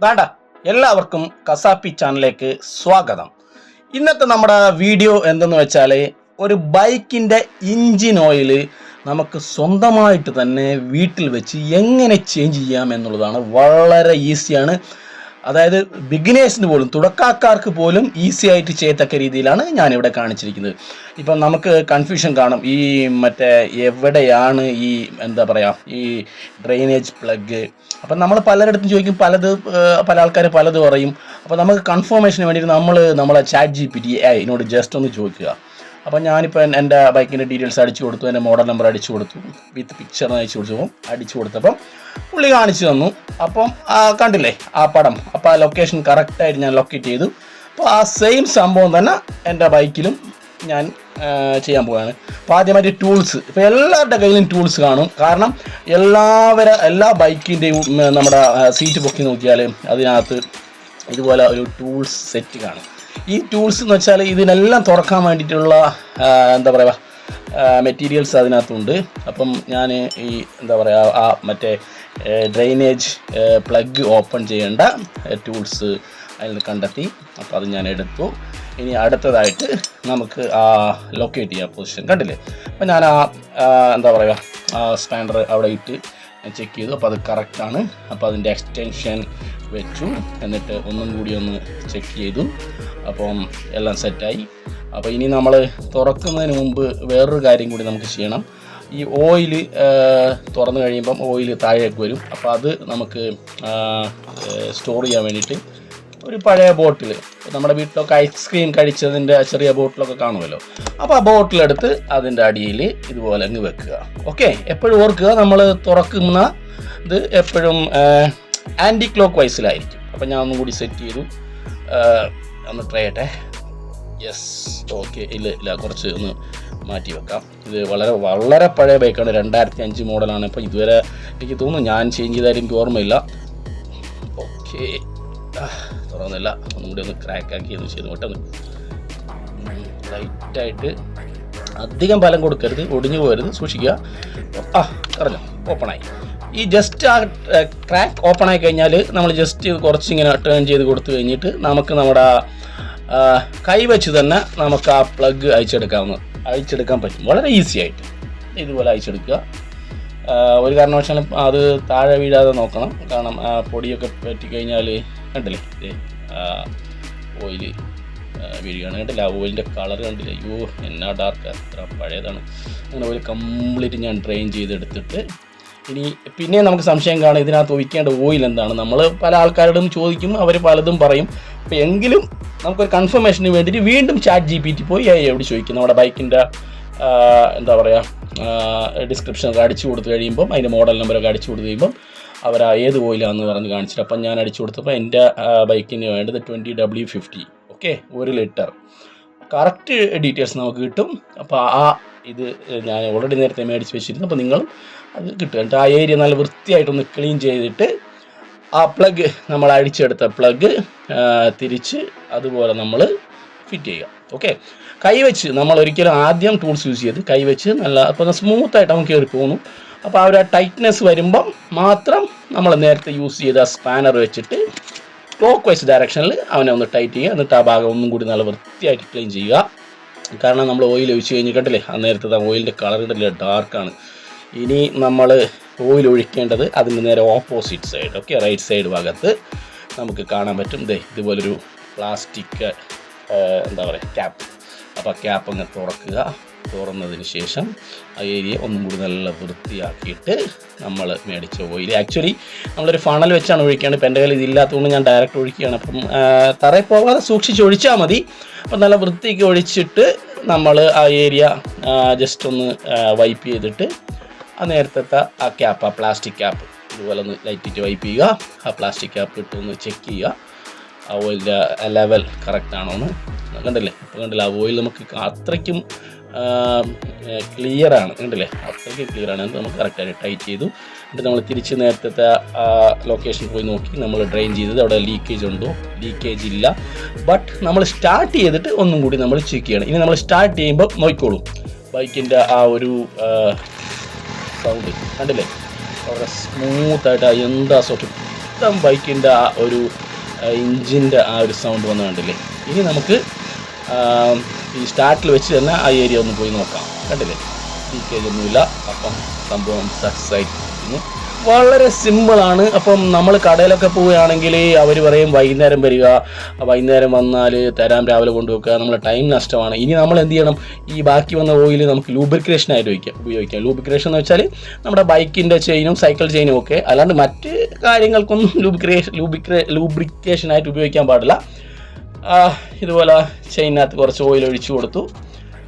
വേണ്ട എല്ലാവർക്കും കസാപ്പി ചാനലിലേക്ക് സ്വാഗതം. ഇന്നത്തെ നമ്മുടെ വീഡിയോ എന്തെന്ന് വെച്ചാൽ ഒരു ബൈക്കിന്റെ ഇഞ്ചിൻ ഓയിൽ നമുക്ക് സ്വന്തമായിട്ട് തന്നെ വീട്ടിൽ വെച്ച് എങ്ങനെ ചേഞ്ച് ചെയ്യാം എന്നുള്ളതാണ് വളരെ ഈസിയാണ് അതായത് ബിഗിനേഴ്സിന് പോലും തുടക്കക്കാർക്ക് പോലും ഈസി ആയിട്ട് ചെയ്യത്തക്ക രീതിയിലാണ് ഞാനിവിടെ കാണിച്ചിരിക്കുന്നത്. ഇപ്പം നമുക്ക് കൺഫ്യൂഷൻ കാണും. ഈ മറ്റേ എവിടെയാണ് ഈ എന്താ പറയുക ഈ ഡ്രെയിനേജ് പ്ലഗ് അപ്പം നമ്മൾ പലരിടത്തും ചോദിക്കും പലത് പല ആൾക്കാർ പലത് പറയും. അപ്പോൾ നമുക്ക് കൺഫർമേഷന് വേണ്ടിയിട്ട് നമ്മൾ നമ്മളെ ചാറ്റ് ജി പി ടി ഇതിനോട് ജസ്റ്റ് ഒന്ന് ചോദിക്കുക. അപ്പം ഞാനിപ്പോൾ എൻ- എന്റെ ബൈക്കിന്റെ ഡീറ്റെയിൽസ് അടിച്ചു കൊടുത്തു എന്റെ മോഡൽ നമ്പർ അടിച്ചു കൊടുത്തു. വിത്ത് പിക്ചർ അയച്ചു കൊടുത്തു. അടിച്ചു കൊടുത്തപ്പം പുള്ളി കാണിച്ചു തന്നു. അപ്പം കണ്ടില്ലേ ആ പടം. അപ്പോൾ ആ ലൊക്കേഷൻ കറക്റ്റായിട്ട് ഞാൻ ലൊക്കേറ്റ് ചെയ്തു. അപ്പോൾ ആ സെയിം സംഭവം തന്നെ എന്റെ ബൈക്കിലും ഞാൻ ചെയ്യാൻ പോവുകയാണ്. അപ്പോൾ ആദ്യമായിട്ട് ടൂൾസ് ഇപ്പോൾ എല്ലാവരുടെ കയ്യിലും ടൂൾസ് കാണും. കാരണം എല്ലാവരും എല്ലാ ബൈക്കിന്റെയും നമ്മുടെ സീറ്റ് പൊക്കി നോക്കിയാൽ അതിനകത്ത് ഇതുപോലെ ഒരു ടൂൾസ് സെറ്റ് കാണും. ഈ ടൂൾസ് എന്ന് വെച്ചാൽ ഇതിനെല്ലാം തുറക്കാൻ വേണ്ടിയിട്ടുള്ള എന്താ പറയുക മെറ്റീരിയൽസ് അതിനകത്തുണ്ട്. അപ്പം ഞാൻ ഈ എന്താ പറയുക ആ മറ്റേ ഡ്രെയിനേജ് പ്ലഗ് ഓപ്പൺ ചെയ്യേണ്ട ടൂൾസ് അതിൽ നിന്ന് കണ്ടെത്തി. അപ്പോൾ അത് ഞാൻ എടുത്തു. ഇനി അടുത്തതായിട്ട് നമുക്ക് ആ ലൊക്കേറ്റ് ചെയ്യാം പൊസിഷൻ കണ്ടില്ലേ? അപ്പം ഞാൻ ആ എന്താ പറയുക ആ സ്പാൻഡർ അവിടെ ഇട്ട് ചെക്ക് ചെയ്തു. അപ്പോൾ അത് കറക്റ്റാണ് അപ്പോൾ അതിന്റെ എക്സ്റ്റൻഷൻ വെച്ചു. എന്നിട്ട് ഒന്നും കൂടി ഒന്ന് ചെക്ക് ചെയ്തു. അപ്പം എല്ലാം സെറ്റായി. അപ്പോൾ ഇനി നമ്മൾ തുറക്കുന്നതിന് മുമ്പ് വേറൊരു കാര്യം കൂടി നമുക്ക് ചെയ്യണം. ഈ ഓയിൽ തുറന്നു കഴിയുമ്പം ഓയിൽ താഴേക്ക് വരും. അപ്പോൾ അത് നമുക്ക് സ്റ്റോർ ചെയ്യാൻ വേണ്ടിയിട്ട് ഒരു പഴയ ബോട്ടിൽ നമ്മുടെ വീട്ടിലൊക്കെ ഐസ്ക്രീം കഴിച്ചതിന്റെ ചെറിയ ബോട്ടിലൊക്കെ കാണുമല്ലോ. അപ്പോൾ ആ ബോട്ടിലെടുത്ത് അതിന്റെ അടിയിൽ ഇതുപോലെ അങ്ങ് വെക്കുക. ഓക്കെ? എപ്പോഴും ഓർക്കുക നമ്മൾ തുറക്കുന്ന ഇത് എപ്പോഴും ആന്റി ക്ലോക്ക് വൈസിലായിരിക്കും അപ്പോൾ ഞാൻ ഒന്നും കൂടി സെറ്റ് ചെയ്തു ഒന്ന് ട്രൈ ചെയ്യട്ടെ. യെസ് ഓക്കെ ഇല്ല ഇല്ല കുറച്ച് ഒന്ന് മാറ്റി വെക്കാം. ഇത് വളരെ വളരെ പഴയ ബൈക്കാണ് രണ്ടായിരത്തി അഞ്ച് മോഡലാണ് ഇപ്പോൾ ഇതുവരെ എനിക്ക് തോന്നുന്നു ഞാൻ ചേഞ്ച് ചെയ്താലും എനിക്ക് ഓർമ്മയില്ല. ഓക്കെ തുറന്നില്ല. ഒന്നും കൂടി ഒന്ന് ക്രാക്ക് ആക്കി ഒന്ന് ചെയ്ത് പെട്ടെന്ന് ലൈറ്റായിട്ട് അധികം ബലം കൊടുക്കരുത്. ഒടിഞ്ഞു പോകരുത്. സൂക്ഷിക്കുക. ആ പറഞ്ഞോ ഓപ്പണായി ഈ ജസ്റ്റ് ആ ക്രാക്ക് ഓപ്പൺ ആയി കഴിഞ്ഞാൽ നമ്മൾ ജസ്റ്റ് കുറച്ചിങ്ങനെ ടേൺ ചെയ്ത് കൊടുത്തു കഴിഞ്ഞിട്ട് നമുക്ക് നമ്മുടെ കൈ വെച്ച് തന്നെ നമുക്ക് ആ പ്ലഗ് അയച്ചെടുക്കാവുന്ന അയച്ചെടുക്കാൻ പറ്റും. വളരെ ഈസി ആയിട്ട്. ഇതുപോലെ അയച്ചെടുക്കുക ഒരു കാരണവശാലും അത് താഴെ വീഴാതെ നോക്കണം. കാരണം പൊടിയൊക്കെ പറ്റിക്കഴിഞ്ഞാൽ കണ്ടില്ലേ? ഓയിൽ വീഴുകയാണ്. കണ്ടില്ല? ഓയിലിന്റെ കളർ കണ്ടില്ല? അയ്യോ എന്നാ ഡാർക്ക് അത്ര പഴയതാണ്. അങ്ങനെ ഓയിൽ കംപ്ലീറ്റ് ഞാൻ ഡ്രെയിൻ ചെയ്തെടുത്തിട്ട് ഇനി പിന്നെ നമുക്ക് സംശയം കാണും ഇതിനകത്ത് ഒഴിക്കേണ്ട ഓയിൽ എന്താണ്. നമ്മൾ പല ആൾക്കാരോടും ചോദിക്കും അവർ പലതും പറയും. അപ്പോൾ എങ്കിലും നമുക്കൊരു കൺഫർമേഷന് വേണ്ടിയിട്ട് വീണ്ടും ചാറ്റ് ജി പി ടി പോയി എവിടെ ചോദിക്കും. നമ്മുടെ ബൈക്കിന്റെ എന്താ പറയുക ഡിസ്ക്രിപ്ഷനൊക്കെ അടിച്ചു കൊടുത്തു കഴിയുമ്പം അതിന്റെ മോഡൽ നമ്പറൊക്കെ അടിച്ചു കൊടുത്തു കഴിയുമ്പം അവർ ഏത് ഓയിലാണെന്ന് പറഞ്ഞ് കാണിച്ചിട്ട് അപ്പം ഞാൻ അടിച്ചു കൊടുത്തപ്പോൾ എന്റെ ബൈക്കിന് വേണ്ടത് ട്വന്റി ഡബ്ല്യു ഫിഫ്റ്റി ഓക്കെ ഒരു ലിറ്റർ കറക്റ്റ് ഡീറ്റെയിൽസ് നമുക്ക് കിട്ടും. അപ്പോൾ ആ ഇത് ഞാൻ ഓൾറെഡി നേരത്തെ മേടിച്ച് വെച്ചിരുന്നു. അപ്പോൾ നിങ്ങളും അത് കിട്ടും. എന്നിട്ട് ആ ഏരിയ നല്ല വൃത്തിയായിട്ടൊന്ന് ക്ലീൻ ചെയ്തിട്ട് ആ പ്ലഗ് നമ്മൾ അഴിച്ചെടുത്ത പ്ലഗ് തിരിച്ച് അതുപോലെ നമ്മൾ ഫിറ്റ് ചെയ്യുക. ഓക്കെ കൈവച്ച് നമ്മൾ ഒരിക്കലും ആദ്യം ടൂൾസ് യൂസ് ചെയ്ത് കൈവച്ച് നല്ല അപ്പോൾ സ്മൂത്തായിട്ട് നമുക്ക് കയറി പോകുന്നു അപ്പോൾ ആ ഒരു ടൈറ്റ്നെസ് വരുമ്പം മാത്രം നമ്മൾ നേരത്തെ യൂസ് ചെയ്ത സ്പാനർ വെച്ചിട്ട് ക്ലോക്ക് വൈസ് ഡയറക്ഷനിൽ അവനെ ഒന്ന് ടൈറ്റ് ചെയ്യുക. എന്നിട്ട് ആ ഭാഗം ഒന്നും കൂടി നല്ല വൃത്തിയായിട്ട് ക്ലീൻ ചെയ്യുക. കാരണം നമ്മൾ ഓയിൽ ഒഴിച്ച് കഴിഞ്ഞ് കണ്ടില്ലേ? ആ നേരത്തെ ഓയിലിന്റെ കളർ ഇടല്ലേ ഡാർക്കാണ് ഇനി നമ്മൾ ഓയിൽ ഒഴിക്കേണ്ടത് അതിന് നേരെ opposite side okay right side ഭാഗത്ത് നമുക്ക് കാണാൻ പറ്റും. ദേ ഇതുപോലൊരു പ്ലാസ്റ്റിക് എന്താ പറയുക ക്യാപ്പ് അപ്പോൾ ക്യാപ്പ് അങ്ങ് തുറക്കുക. തുറന്നതിന് ശേഷം ആ ഏരിയ ഒന്നും കൂടി നല്ല വൃത്തിയാക്കിയിട്ട് നമ്മൾ മേടിച്ച ഓയിൽ ആക്ച്വലി നമ്മളൊരു ഫണൽ വെച്ചാണ് ഒഴിക്കുകയാണ് ഇപ്പം എന്റെ കയ്യിൽ ഇതില്ലാത്തതുകൊണ്ട് ഞാൻ ഡയറക്റ്റ് ഒഴിക്കുകയാണ്. അപ്പം തറയിൽ പോകാതെ സൂക്ഷിച്ച് ഒഴിച്ചാൽ മതി. അപ്പം നല്ല വൃത്തിക്ക് ഒഴിച്ചിട്ട് നമ്മൾ ആ ഏരിയ ജസ്റ്റ് ഒന്ന് വൈപ്പ് ചെയ്തിട്ട് ആ നേരത്തെ ആ ക്യാപ്പ് ആ പ്ലാസ്റ്റിക് ക്യാപ്പ് ഇതുപോലെ ഒന്ന് ലൈറ്റിട്ട് വൈപ്പ് ചെയ്യുക. ആ പ്ലാസ്റ്റിക് ക്യാപ്പ് ഇട്ട് ഒന്ന് ചെക്ക് ചെയ്യുക. ആ ഓയിലിന്റെ ലെവൽ കറക്റ്റ് ആണോ എന്ന് കണ്ടില്ലേ? ഇപ്പോൾ കണ്ടില്ല? ആ ഓയിൽ നമുക്ക് അത്രയ്ക്കും ക്ലിയർ ആണ്. കണ്ടില്ലേ? അത്രയ്ക്ക് ക്ലിയർ ആണ്. നമുക്ക് കറക്റ്റായിട്ട് ടൈറ്റ് ചെയ്തു. എന്നിട്ട് നമ്മൾ തിരിച്ച് നേരത്തെ ആ ലൊക്കേഷൻ പോയി നോക്കി. നമ്മൾ ഡ്രെയിൻ ചെയ്തത് അവിടെ ലീക്കേജ് ഉണ്ടോ? ലീക്കേജ് ഇല്ല. ബട്ട് നമ്മൾ സ്റ്റാർട്ട് ചെയ്തിട്ട് ഒന്നും കൂടി നമ്മൾ ചെക്ക് ചെയ്യണം. ഇനി നമ്മൾ സ്റ്റാർട്ട് ചെയ്യുമ്പോൾ നോക്കിക്കോളും. ബൈക്കിന്റെ ആ ഒരു സൗണ്ട് കണ്ടില്ലേ? വളരെ സ്മൂത്തായിട്ട് എന്താ സോട്ട് മൊത്തം ബൈക്കിന്റെ ആ ഒരു ഇഞ്ചിന്റെ ആ ഒരു സൗണ്ട് വന്നു കണ്ടില്ലേ? ഇനി നമുക്ക് ഈ സ്റ്റാർട്ടിൽ വെച്ച് തന്നെ ആ ഏരിയ ഒന്ന് പോയി നോക്കാം. കണ്ടില്ലേ? ലീക്കേജ് ഒന്നുമില്ല. അപ്പം സംഭവം സക്സസ് ആയിരിക്കുന്നു വളരെ സിമ്പിളാണ് അപ്പം നമ്മൾ കടയിലൊക്കെ പോവുകയാണെങ്കിൽ അവർ പറയും വൈകുന്നേരം വരിക. വൈകുന്നേരം വന്നാൽ തരാം രാവിലെ കൊണ്ടുവെക്കുക. നമ്മൾ ടൈം നഷ്ടമാണ്. ഇനി നമ്മൾ എന്ത് ചെയ്യണം? ഈ ബാക്കി വന്ന ഓയിൽ നമുക്ക് ലൂബ്രിക്കേഷൻ ആയിട്ട് ഉപയോഗിക്കാം. ലൂബ്രിക്കേഷൻ എന്ന് വെച്ചാൽ നമ്മുടെ ബൈക്കിന്റെ ചെയിനും സൈക്കിൾ ചെയിനും ഒക്കെ. അല്ലാണ്ട് മറ്റ് കാര്യങ്ങൾക്കൊന്നും ലൂബ്രിക്കേഷൻ ലൂബ്രിക്കേ ലൂബ്രിക്കേഷനായിട്ട് ഉപയോഗിക്കാൻ പാടില്ല. ഇതുപോലെ ചെയിനകത്ത് കുറച്ച് ഓയിൽ ഒഴിച്ചു കൊടുത്തു.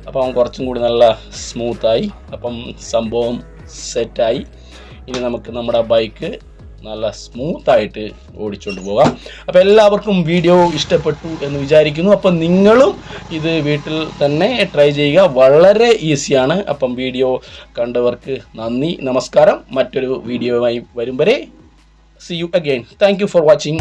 അപ്പം കുറച്ചും കൂടി നല്ല സ്മൂത്തായി അപ്പം സംഭവം സെറ്റായി ഇനി നമുക്ക് നമ്മുടെ ബൈക്ക് നല്ല സ്മൂത്തായിട്ട് ഓടിച്ചുകൊണ്ട് പോകാം. അപ്പോൾ എല്ലാവർക്കും വീഡിയോ ഇഷ്ടപ്പെട്ടു എന്ന് വിചാരിക്കുന്നു. അപ്പം നിങ്ങളും ഇത് വീട്ടിൽ തന്നെ ട്രൈ ചെയ്യുക. വളരെ ഈസിയാണ് അപ്പം വീഡിയോ കണ്ടവർക്ക് നന്ദി നമസ്കാരം. മറ്റൊരു വീഡിയോയുമായി വരും വരെ see you again thank for watching